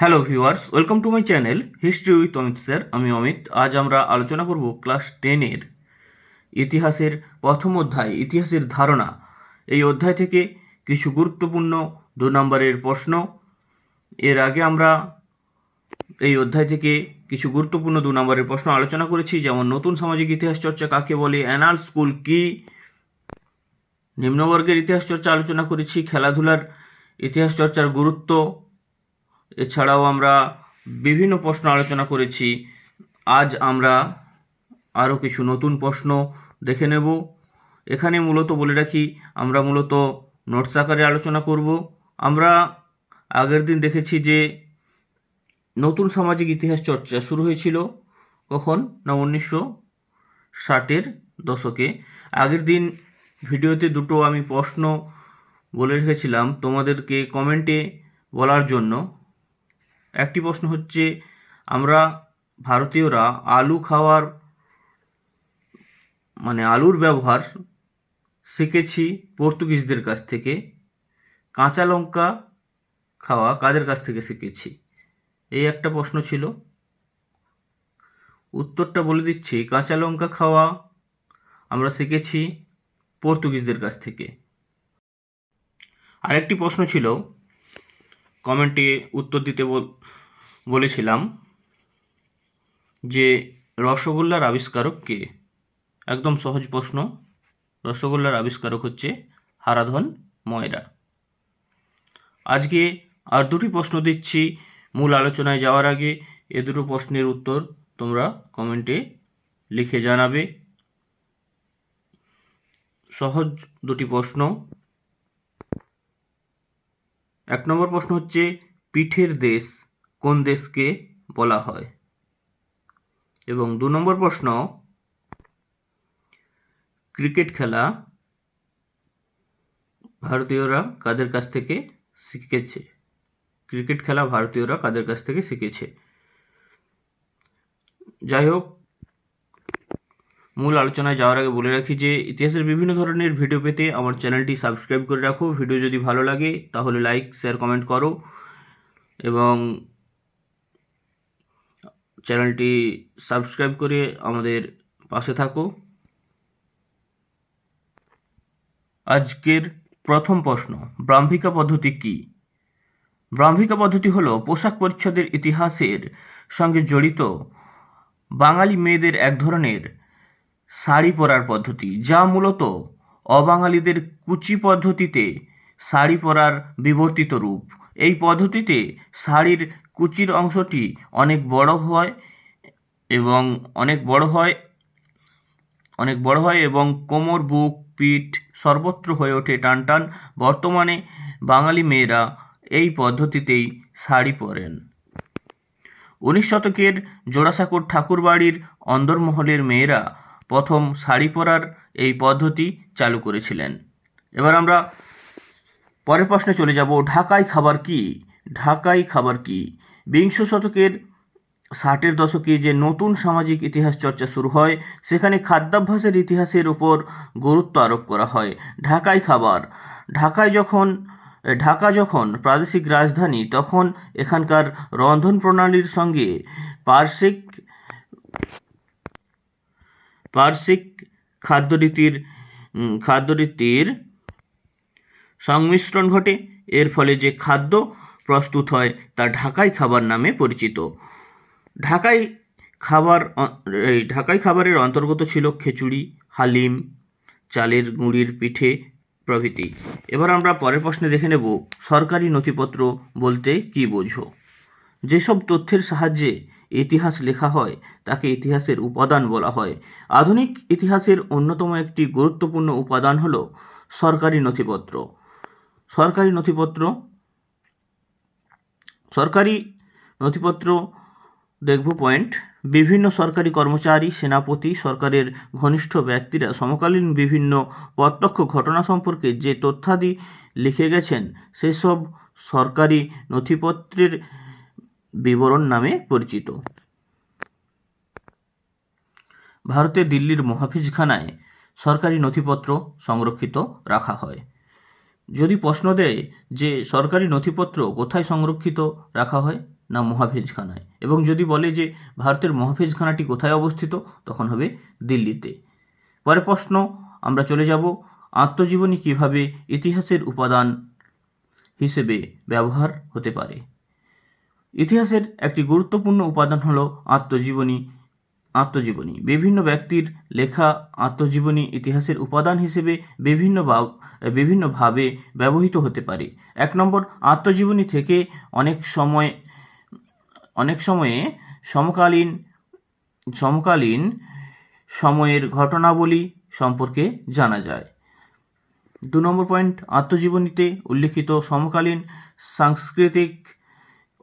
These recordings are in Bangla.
Hello viewers welcome to my channel history with Amit sir আমি অমিত। আজ আমরা আলোচনা করব ক্লাস টেনের ইতিহাসের প্রথম অধ্যায়, ইতিহাসের ধারণা। এই অধ্যায় থেকে কিছু গুরুত্বপূর্ণ দু নম্বরের প্রশ্ন। এর আগে আমরা এই অধ্যায় থেকে কিছু গুরুত্বপূর্ণ দু নম্বরের প্রশ্ন আলোচনা করেছি, যেমন নতুন সামাজিক ইতিহাস চর্চা কাকে বলে অ্যানাল স্কুল কি? নিম্নবর্গের ইতিহাস চর্চা আলোচনা করেছি, খেলাধুলার ইতিহাস চর্চার গুরুত্ব এছাড়াও আমরা বিভিন্ন প্রশ্ন আলোচনা করেছি। আজ আমরা আরও কিছু নতুন প্রশ্ন দেখে নেব। এখানে মূলত বলে রাখি, আমরা মূলত নোটস আকারে আলোচনা করব। আমরা আগের দিন দেখেছি যে নতুন সামাজিক ইতিহাস চর্চা শুরু হয়েছিল কখন? না, উনিশশো ষাটের দশকে। আগের দিন ভিডিওতে দুটো আমি প্রশ্ন বলে রেখেছিলাম তোমাদেরকে কমেন্টে বলার জন্য। একটি প্রশ্ন হচ্ছে, আমরা ভারতীয়রা আলু খাওয়ার মানে আলুর ব্যবহার শিখেছি পর্তুগিজদের কাছ থেকে, কাঁচা লঙ্কা খাওয়া কাদের কাছ থেকে শিখেছি? এই একটা প্রশ্ন ছিল। উত্তরটা বলে দিচ্ছি, কাঁচা লঙ্কা খাওয়া আমরা শিখেছি পর্তুগিজদের কাছ থেকে। আরেকটি প্রশ্ন ছিল কমেন্টে উত্তর দিতে বল- বলেছিলাম যে রসগোল্লার আবিষ্কারক কে? একদম সহজ প্রশ্ন। রসগোল্লার আবিষ্কারক হচ্ছে হারাধন ময়রা। আজকে আর দুটি প্রশ্ন দিচ্ছি মূল আলোচনায় যাওয়ার আগে। এ দুটো প্রশ্নের উত্তর তোমরা কমেন্টে লিখে জানাবে। সহজ দুটি প্রশ্ন। এক নম্বর প্রশ্ন হচ্ছে, পিঠের দেশ কোন দেশকে বলা হয়? এবং দু নম্বর প্রশ্ন, ক্রিকেট খেলা ভারতীয়রা কাদের কাছ থেকে শিখেছে? ক্রিকেট খেলা ভারতীয়রা কাদের কাছ থেকে শিখেছে? যাই হোক মূল আলোচনায় যাওয়ার আগে বলে রাখি যে ইতিহাসের বিভিন্ন ধরনের ভিডিও পেতে আমার চ্যানেলটি সাবস্ক্রাইব করে রাখো। ভিডিও যদি ভালো লাগে, তাহলে লাইক, শেয়ার, কমেন্ট করো এবং চ্যানেলটি সাবস্ক্রাইব করে আমাদের পাশে থাকো। আজকের প্রথম প্রশ্ন, ব্রাহ্মিকা পদ্ধতি কী? ব্রাহ্মিকা পদ্ধতি হলো পোশাক পরিচ্ছদের ইতিহাসের সঙ্গে জড়িত বাঙালি মেয়েদের এক ধরনের শাড়ি পরার পদ্ধতি, যা মূলত অবাঙালিদের কুচি পদ্ধতিতে শাড়ি পরার বিবর্তিত রূপ। এই পদ্ধতিতে শাড়ির কুচির অংশটি অনেক বড় হয় এবং অনেক বড় হয়, অনেক বড় হয় এবং কোমর, বুক, পিঠ সর্বত্র হয়ে ওঠে টানটান বর্তমানে বাঙালি মেয়েরা এই পদ্ধতিতেই শাড়ি পরেন। উনিশ শতকের জোড়াসাঁকোর ঠাকুরবাড়ির অন্দরমহলের মেয়েরা প্রথম শাড়ি পরার এই পদ্ধতি চালু করেছিলেন। এবার আমরা পরের প্রশ্নে চলে যাব ঢাকায় খাবার কি? ঢাকায় খাবার কি? বিংশ শতকের ষাটের দশকে যে নতুন সামাজিক ইতিহাস চর্চা শুরু হয়, সেখানে খাদ্যাভ্যাসের ইতিহাসের উপর গুরুত্ব আরোপ করা হয়। ঢাকায় খাবার। ঢাকায় যখন, ঢাকা যখন প্রাদেশিক রাজধানী, তখন এখানকার রন্ধন প্রণালীর সঙ্গে পার্শ্বিক পার্শ্বিক খাদ্যরীতির খাদ্যরীতির সংমিশ্রণ ঘটে। এর ফলে যে খাদ্য প্রস্তুত হয় তা ঢাকাই খাবার নামে পরিচিত। ঢাকাই খাবার এই ঢাকাই খাবারের অন্তর্গত ছিল খিচুড়ি, হালিম, চালের গুঁড়ির পিঠে প্রভৃতি। এবার আমরা পরের প্রশ্নে দেখে নেব, সরকারি নথিপত্র বলতে কী বোঝো? যেসব তথ্যের সাহায্যে ইতিহাস লেখা হয়, তাকে ইতিহাসের উপাদান বলা হয়। আধুনিক ইতিহাসের অন্যতম একটি গুরুত্বপূর্ণ উপাদান হল সরকারি নথিপত্র। সরকারি নথিপত্র সরকারি নথিপত্র, দেখব পয়েন্ট বিভিন্ন সরকারি কর্মচারী, সেনাপতি, সরকারের ঘনিষ্ঠ ব্যক্তিরা, সমকালীন বিভিন্ন প্রত্যক্ষ ঘটনা সম্পর্কে যে তথ্যাদি লিখে গেছেন, সেসব সরকারি নথিপত্রের বিবরণ নামে পরিচিত। ভারতে দিল্লির মহাফিজখানায় সরকারি নথিপত্র সংরক্ষিত রাখা হয়। যদি প্রশ্ন দেয় যে সরকারি নথিপত্র কোথায় সংরক্ষিত রাখা হয়, না মহাভেজখানায় এবং যদি বলে যে ভারতের মহাভেজখানাটি কোথায় অবস্থিত, তখন হবে দিল্লিতে। পরে প্রশ্ন, আমরা চলে যাব আত্মজীবনী কীভাবে ইতিহাসের উপাদান হিসেবে ব্যবহার হতে পারে? ইতিহাসের একটি গুরুত্বপূর্ণ উপাদান হল আত্মজীবনী। আত্মজীবনী। বিভিন্ন ব্যক্তির লেখা আত্মজীবনী ইতিহাসের উপাদান হিসেবে বিভিন্ন ভাব- বিভিন্নভাবে ব্যবহৃত হতে পারে। এক নম্বর, আত্মজীবনী থেকে অনেক সময়, অনেক সময়ে সমকালীন সমকালীন সময়ের ঘটনাবলী সম্পর্কে জানা যায়। দু নম্বর পয়েন্ট, আত্মজীবনীতে উল্লিখিত সমকালীন সাংস্কৃতিক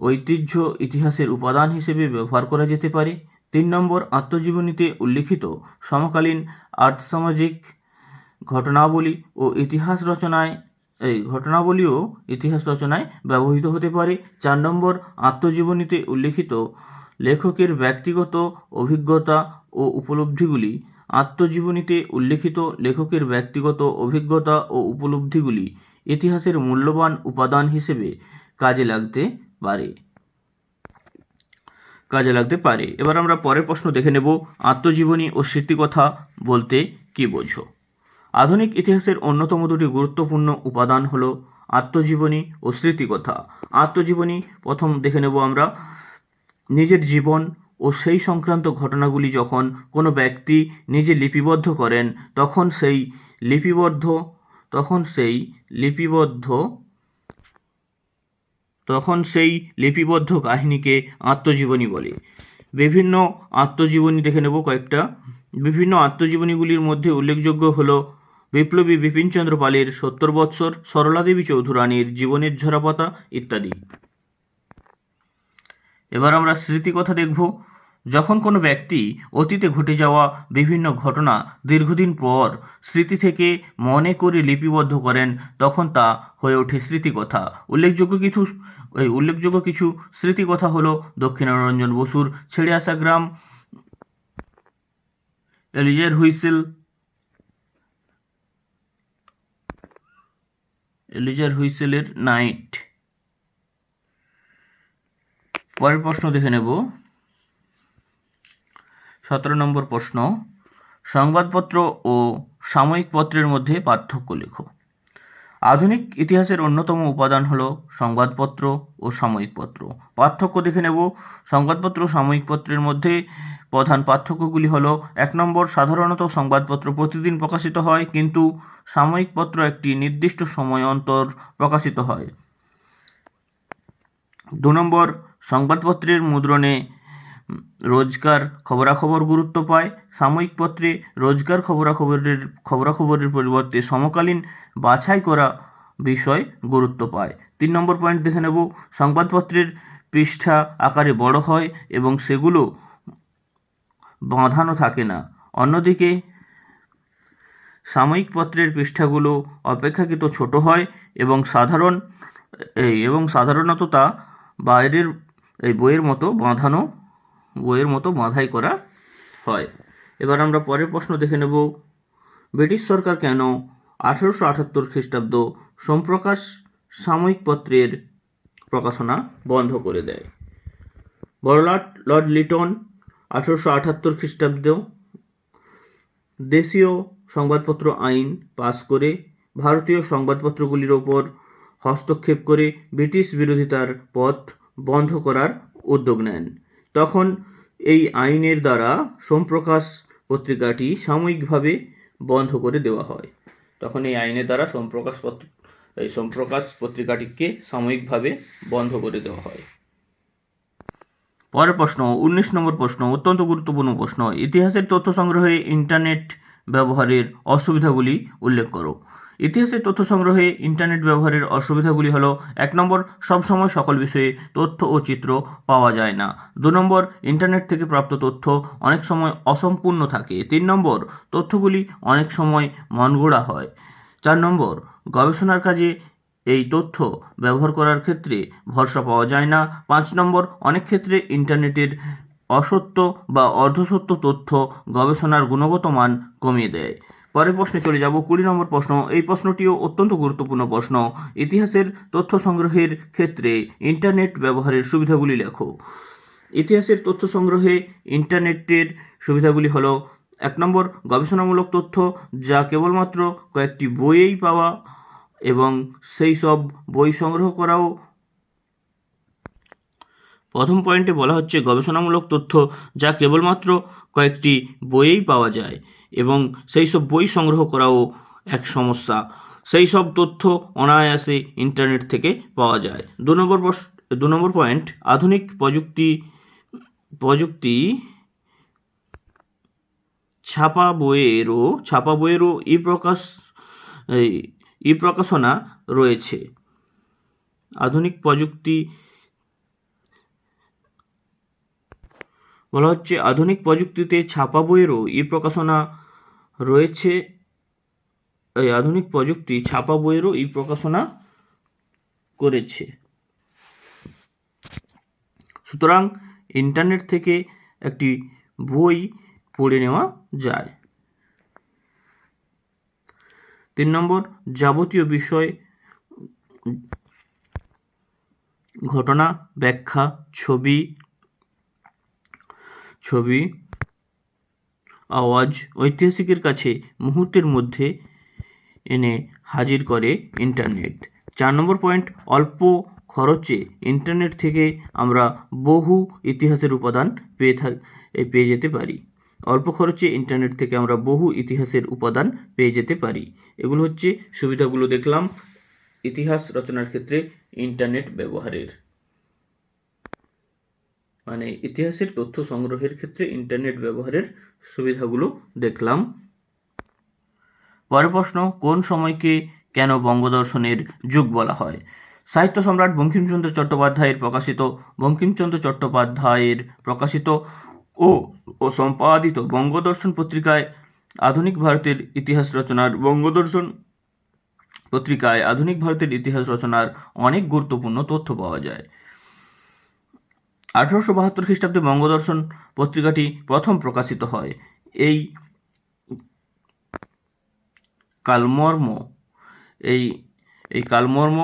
ঐতিহ্য ইতিহাসের উপাদান হিসেবে ব্যবহার করা যেতে পারে। তিন নম্বর, আত্মজীবনীতে উল্লিখিত সমকালীন আর্থসামাজিক ঘটনাবলী ও ইতিহাস রচনায়, এই ঘটনাবলীও ইতিহাস রচনায় ব্যবহৃত হতে পারে। চার নম্বর, আত্মজীবনীতে উল্লিখিত লেখকের ব্যক্তিগত অভিজ্ঞতা ও উপলব্ধিগুলি। আত্মজীবনীতে উল্লিখিত লেখকের ব্যক্তিগত অভিজ্ঞতা ও উপলব্ধিগুলি ইতিহাসের মূল্যবান উপাদান হিসেবে কাজে লাগতে পারে। কাজে লাগতে পারে। এবার আমরা পরের প্রশ্ন দেখে নেব, আত্মজীবনী ও স্মৃতিকথা বলতে কি বোঝো? আধুনিক ইতিহাসের অন্যতম দুটি গুরুত্বপূর্ণ উপাদান হলো আত্মজীবনী ও স্মৃতিকথা। আত্মজীবনী প্রথম দেখে নেব আমরা। নিজের জীবন ও সেই সংক্রান্ত ঘটনাগুলি যখন কোনো ব্যক্তি নিজে লিপিবদ্ধ করেন, তখন সেই লিপিবদ্ধ, তখন সেই লিপিবদ্ধ তখন সেই লিপিবদ্ধ কাহিনীকে আত্মজীবনী বলে। বিভিন্ন আত্মজীবনী দেখে নেব কয়েকটা। বিভিন্ন আত্মজীবনীগুলির মধ্যে উল্লেখযোগ্য হল বিপ্লবী বিপিনচন্দ্র পালের সত্তর বৎসর, সরলাদেবী চৌধুরানীর জীবনের ঝরাপাতা ইত্যাদি। এবার আমরা স্মৃতিকথা দেখব। যখন কোনো ব্যক্তি অতীতে ঘটে যাওয়া বিভিন্ন ঘটনা দীর্ঘদিন পর স্মৃতি থেকে মনে করে লিপিবদ্ধ করেন, তখন তা হয়ে ওঠে স্মৃতিকথা। উল্লেখযোগ্য কিছু এই উল্লেখযোগ্য কিছু স্মৃতিকথা হলো দক্ষিণারঞ্জন বসুর ছেড়ে আসা গ্রাম, এলিজের হুইসেল, এলিজার হুইসেলের নাইট। পরের প্রশ্ন দেখে নেব। সতেরো নম্বর প্রশ্ন, সংবাদপত্র ও সাময়িক পত্রের মধ্যে পার্থক্য লেখো। আধুনিক ইতিহাসের অন্যতম উপাদান হলো সংবাদপত্র ও সাময়িক পত্র। পার্থক্য দেখে নেব। সংবাদপত্র ও সাময়িক পত্রের মধ্যে প্রধান পার্থক্যগুলি হলো, এক নম্বর, সাধারণত সংবাদপত্র প্রতিদিন প্রকাশিত হয়, কিন্তু সাময়িক পত্র একটি নির্দিষ্ট সময় অন্তর প্রকাশিত হয়। দু নম্বর, সংবাদপত্রের মুদ্রণে রোজকার খবরাখবর গুরুত্ব পায়। সাময়িক পত্রে রোজকার খবরাখবরের খবরাখবরের পরিবর্তে সমকালীন বাছাই করা বিষয় গুরুত্ব পায়। তিন নম্বর পয়েন্ট দেখে নেব। সংবাদপত্রের পৃষ্ঠা আকারে বড় হয় এবং সেগুলো বাঁধানো থাকে না। অন্যদিকে, সাময়িক পত্রের পৃষ্ঠাগুলো অপেক্ষাকৃত ছোট হয় এবং সাধারণ এবং সাধারণত তা বাইরের, এই বইয়ের মতো বাঁধানো বইয়ের মতো বাঁধাই করা হয়। এবার আমরা পরের প্রশ্ন দেখে নেব, ব্রিটিশ সরকার কেন আঠেরোশো আটাত্তর খ্রিস্টাব্দ সোমপ্রকাশ সাময়িক পত্রের প্রকাশনা বন্ধ করে দেয়? বড়লাট, লর্ড লিটন, আঠেরোশো আটাত্তর খ্রিস্টাব্দ, দেশীয় সংবাদপত্র আইন পাস করে ভারতীয় সংবাদপত্রগুলির ওপর হস্তক্ষেপ করে ব্রিটিশ বিরোধিতার পথ বন্ধ করার উদ্যোগ নেন। তখন এই আইনের দ্বারা সোমপ্রকাশ পত্রিকাটি সাময়িকভাবে বন্ধ করে দেওয়া হয়। তখন এই আইনের দ্বারা সোমপ্রকাশ পত্র, এই সোমপ্রকাশ পত্রিকাটিকে সাময়িকভাবে বন্ধ করে দেওয়া হয়। পরের প্রশ্ন, উনিশ নম্বর প্রশ্ন, অত্যন্ত গুরুত্বপূর্ণ প্রশ্ন, ইতিহাসের তথ্য সংগ্রহে ইন্টারনেট ব্যবহারের অসুবিধাগুলি উল্লেখ করো। ইতিহাসের তথ্য সংগ্রহে ইন্টারনেট ব্যবহারের অসুবিধাগুলি হলো, এক নম্বর সবসময় সকল বিষয়ে তথ্য ও চিত্র পাওয়া যায় না। দু নম্বর ইন্টারনেট থেকে প্রাপ্ত তথ্য অনেক সময় অসম্পূর্ণ থাকে। তিন নম্বর, তথ্যগুলি অনেক সময় মনগড়া হয়। চার নম্বর, গবেষণার কাজে এই তথ্য ব্যবহার করার ক্ষেত্রে ভরসা পাওয়া যায় না। পাঁচ নম্বর, অনেক ক্ষেত্রে ইন্টারনেটের অসত্য বা অর্ধসত্য তথ্য গবেষণার গুণগত মান কমিয়ে দেয়। পরের প্রশ্নে চলে যাব কুড়ি নম্বর প্রশ্ন। এই প্রশ্নটিও অত্যন্ত গুরুত্বপূর্ণ প্রশ্ন। ইতিহাসের তথ্য সংগ্রহের ক্ষেত্রে ইন্টারনেট ব্যবহারের সুবিধাগুলি লেখো। ইতিহাসের তথ্য সংগ্রহে ইন্টারনেটের সুবিধাগুলি হলো, এক নম্বর, গবেষণামূলক তথ্য যা কেবলমাত্র কয়েকটি বইয়েই পাওয়া এবং সেই সব বই সংগ্রহ করাও। প্রথম পয়েন্টে বলা হচ্ছে গবেষণামূলক তথ্য যা কেবলমাত্র কয়েকটি বইয়েই পাওয়া যায়। এবং সেই সব বই সংগ্রহ করাও এক সমস্যা। সেই সব তথ্য অনায়াসে ইন্টারনেট থেকে পাওয়া যায়। দু নম্বর দু নম্বর পয়েন্ট আধুনিক প্রযুক্তি প্রযুক্তি ছাপা বইয়েরও ছাপা বইয়েরও ই প্রকাশ ই প্রকাশনা রয়েছে। আধুনিক প্রযুক্তি বলা হচ্ছে আধুনিক প্রযুক্তিতে ছাপা বইয়েরও ই প্রকাশনা রয়েছে এই আধুনিক প্রযুক্তি ছাপা বইয়েরও ই প্রকাশনা করেছে সুতরাং ইন্টারনেট থেকে একটি বই পড়ে নেওয়া যায় তিন নম্বর যাবতীয় বিষয় ঘটনা ব্যাখ্যা ছবি ছবি, আওয়াজ ঐতিহাসিকের কাছে মুহূর্তের মধ্যে এনে হাজির করে ইন্টারনেট। চার নম্বর পয়েন্ট, অল্প খরচে ইন্টারনেট থেকে আমরা বহু ইতিহাসের উপাদান পেয়ে থাক পেয়ে যেতে পারি। অল্প খরচে ইন্টারনেট থেকে আমরা বহু ইতিহাসের উপাদান পেয়ে যেতে পারি। এগুলো হচ্ছে সুবিধাগুলো দেখলাম ইতিহাস রচনার ক্ষেত্রে ইন্টারনেট ব্যবহারের। মানে ইতিহাসের তথ্য সংগ্রহের ক্ষেত্রে ইন্টারনেট ব্যবহারের সুবিধাগুলো দেখলাম। পরের প্রশ্ন, কোন সময়কে কেন বঙ্গদর্শনের যুগ বলা হয়? সাহিত্য সম্রাট বঙ্কিমচন্দ্র চট্টোপাধ্যায়ের প্রকাশিত, বঙ্কিমচন্দ্র চট্টোপাধ্যায়ের প্রকাশিত ও ও সম্পাদিত বঙ্গদর্শন পত্রিকায় আধুনিক ভারতের ইতিহাস রচনার বঙ্গদর্শন পত্রিকায় আধুনিক ভারতের ইতিহাস রচনার অনেক গুরুত্বপূর্ণ তথ্য পাওয়া যায়। আঠারোশো বাহাত্তর খ্রিস্টাব্দে বঙ্গদর্শন পত্রিকাটি প্রথম প্রকাশিত হয়। এই কালমর্ম, এই এই কালমর্ম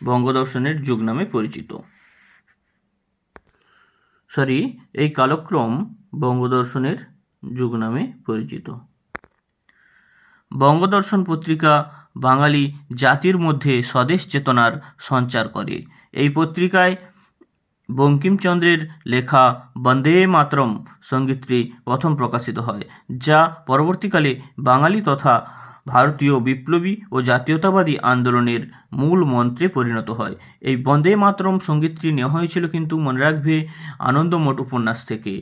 বঙ্গদর্শনের যুগ নামে পরিচিত। সরি, এই কালক্রম বঙ্গদর্শনের যুগ নামে পরিচিত। বঙ্গদর্শন পত্রিকা বাঙালি জাতির মধ্যে স্বদেশ চেতনার সঞ্চার করে। এই পত্রিকায় বঙ্কিমচন্দ্রের লেখা বন্দে মাতরম সঙ্গীতটি প্রথম প্রকাশিত হয়, যা পরবর্তীকালে বাঙালি তথা ভারতীয় বিপ্লবী ও জাতীয়তাবাদী আন্দোলনের মূল মন্ত্রে পরিণত হয়। এই বন্দে মাতরম সঙ্গীতটি নেওয়া হয়েছিল কিন্তু মনে রাখবে আনন্দমঠ উপন্যাস থেকে।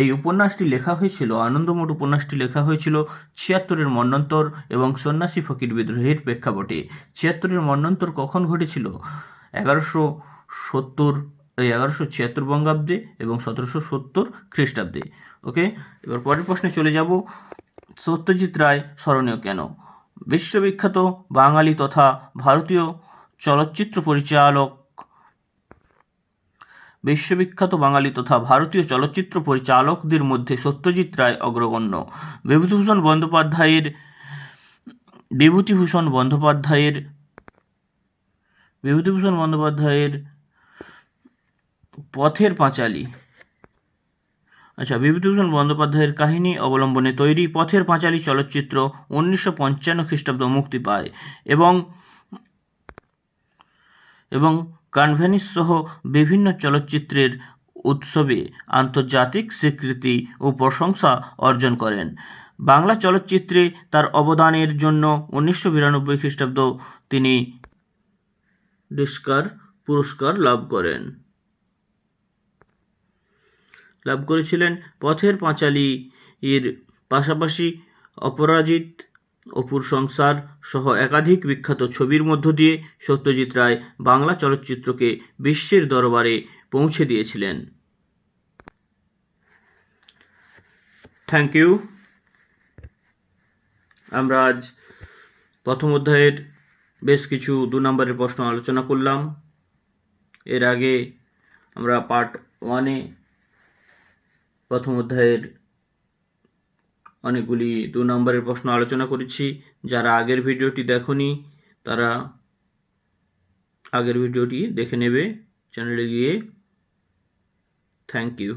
এই উপন্যাসটি লেখা হয়েছিল, আনন্দমঠ উপন্যাসটি লেখা হয়েছিল ছিয়াত্তরের মন্বন্তর এবং সন্ন্যাসী ফকির বিদ্রোহের প্রেক্ষাপটে। ছিয়াত্তরের মন্বন্তর কখন ঘটেছিল? এগারোশো সত্তর এই এগারোশো ছিয়াত্তর বঙ্গাব্দে এবং সতেরোশো সত্তর খ্রিস্টাব্দে। ওকে? এবার পরের প্রশ্নে চলে যাব। সত্যজিৎ রায় স্মরণীয় কেন? বিশ্ববিখ্যাত বাঙালি তথা ভারতীয় চলচ্চিত্র পরিচালক। বিশ্ববিখ্যাত বাঙালি তথা ভারতীয় চলচ্চিত্র পরিচালকদের মধ্যে সত্যজিৎ রায় অগ্রগণ্য। বিভূতিভূষণ বন্দ্যোপাধ্যায়ের বিভূতিভূষণ বন্দ্যোপাধ্যায়ের বিভূতিভূষণ বন্দ্যোপাধ্যায়ের পথের পাঁচালী। আচ্ছা বিভূতিভূষণ বন্দ্যোপাধ্যায়ের কাহিনী অবলম্বনে তৈরি পথের পাঁচালী চলচ্চিত্র উনিশশো পঞ্চান্ন খ্রিস্টাব্দ মুক্তি পায় এবং এবং কানভেনিস সহ বিভিন্ন চলচ্চিত্রের উৎসবে আন্তর্জাতিক স্বীকৃতি ও প্রশংসা অর্জন করেন। বাংলা চলচ্চিত্রে তার অবদানের জন্য উনিশশো বিরানব্বই খ্রিস্টাব্দ তিনি ডিস্কার পুরস্কার লাভ করেন। লাভ করেছিলেন পথের পাঁচালী। এর পাশাপাশি অপরাজিত অপুর সংসার সহ একাধিক বিখ্যাত ছবির মধ্য দিয়ে সত্যজিৎ রায় বাংলা চলচ্চিত্রকে বিশ্বের দরবারে পৌঁছে দিয়েছিলেন। থ্যাংক ইউ আমরা আজ প্রথম অধ্যায়ের বেশ কিছু দু নম্বরের প্রশ্ন আলোচনা করলাম। এর আগে আমরা পার্ট ওয়ানে প্রথম অধ্যায়ের অনেকগুলি দু নম্বরের প্রশ্ন আলোচনা করেছি। যারা আগের ভিডিওটি দেখনি, তারা আগের ভিডিওটি দেখে নেবে। চ্যানেলে গিয়ে। Thank you.